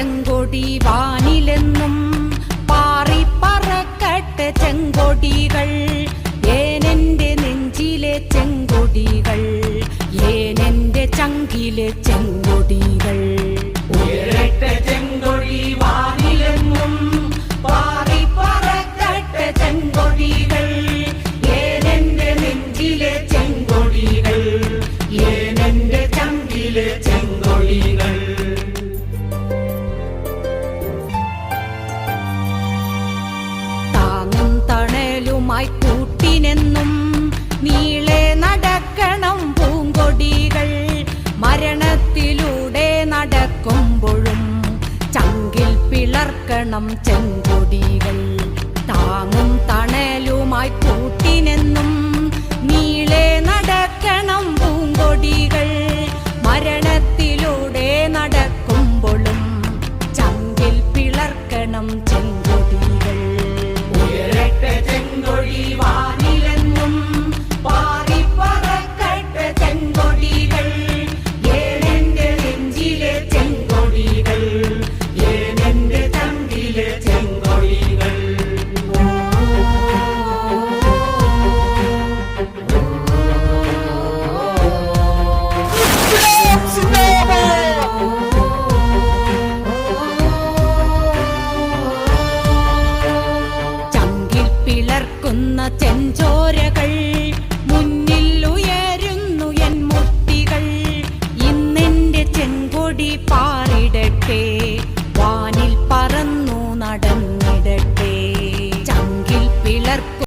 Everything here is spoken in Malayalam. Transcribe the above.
ചെങ്കൊടി വാനിലെന്നും പാറി പറക്കട്ടെ ചെങ്കൊടികൾ. ഏനെന്റെ നെഞ്ചിലെ ചെങ്കൊടികൾ ഏനെന്റെ ചങ്കിലെ ചെങ്കൊടികൾ. ഉയരട്ടെ വാനിലെന്നും ഏനെന്റെ നെഞ്ചിലെ ചെങ്കൊടികൾ ഏനെന്റെ ചങ്കിലെ ചെങ്കൊടികൾ. ഐക്യമായി കൂട്ടിനെന്നും നീളെ നടക്കണം പൂങ്കൊടികൾ. മരണത്തിലൂടെ നടക്കുമ്പോഴും ചങ്കിൽ പിളർക്കണം ചെങ്കൊടികൾ. താങ്ങും തണലുമായി കൂട്ടിനെന്നും നീളെ നടക്കണം പൂങ്കൊടികൾ. മരണത്തിലൂടെ നടക്കുമ്പോഴും ചങ്കിൽ പിളർക്കണം ഉയരുന്ന ചെഞ്ചോരകൾ മുന്നിൽ ഉയരുന്നു എൻ മുട്ടികൾ. ഇന്നെന്റെ ചെങ്കൊടി പാറിടട്ടെ.